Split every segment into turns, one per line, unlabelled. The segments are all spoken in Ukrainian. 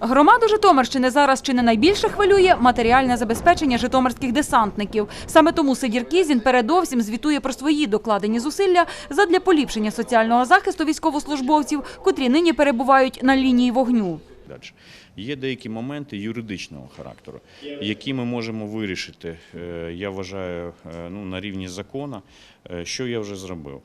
Громаду Житомирщини зараз чи не найбільше хвилює матеріальне забезпечення житомирських десантників. Саме тому Сидір Кізін передовсім звітує про свої докладені зусилля задля поліпшення соціального захисту військовослужбовців, котрі нині перебувають на лінії вогню.
Є деякі моменти юридичного характеру, які ми можемо вирішити, е, я вважаю, е, ну, на рівні закону. Е, Що я вже зробив?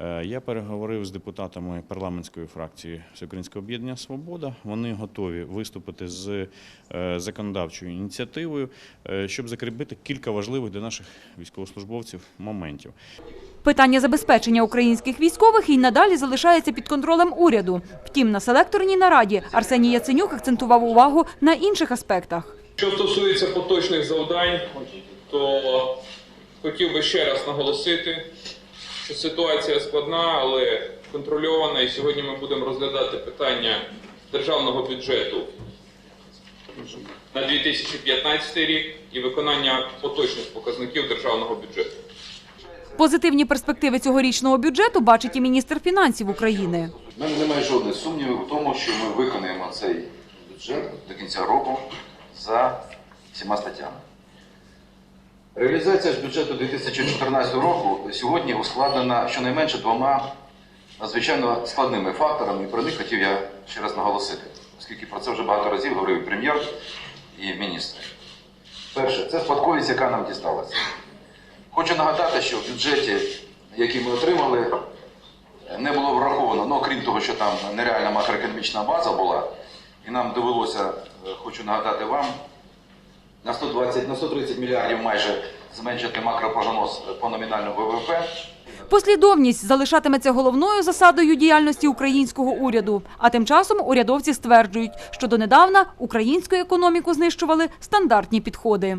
Е, Я переговорив з депутатами парламентської фракції Всеукраїнського об'єднання Свобода. Вони готові виступити з е, законодавчою ініціативою, е, щоб закріпити кілька важливих для наших військовослужбовців моментів.
Питання забезпечення українських військових і надалі залишається під контролем уряду. Втім, на селекторній нараді Арсеній Яценюк акцентував увагу на інших аспектах.
Що стосується поточних завдань, то хотів би ще раз наголосити, що ситуація складна, але контрольована. І сьогодні ми будемо розглядати питання державного бюджету на 2015 рік і виконання поточних показників державного бюджету.
Позитивні перспективи цьогорічного бюджету бачить і міністр фінансів України.
У мене немає жодних сумнівів в тому, що ми виконаємо цей бюджет до кінця року за всіма статтями. Реалізація ж бюджету 2014 року сьогодні ускладнена щонайменше двома надзвичайно складними факторами, і про них хотів я ще раз наголосити, оскільки про це вже багато разів говорив і прем'єр і міністр. Перше, це спадковість, яка нам дісталася. Хочу нагадати, що в бюджеті, який ми отримали, не було враховано, ну крім того, що там нереальна макроекономічна база була, і нам довелося, е, хочу нагадати вам, на 120, на 130 мільярдів майже зменшити макропожанос по номінальному ВВП.
Послідовність залишатиметься головною засадою діяльності українського уряду. А тим часом урядовці стверджують, що донедавна українську економіку знищували стандартні підходи.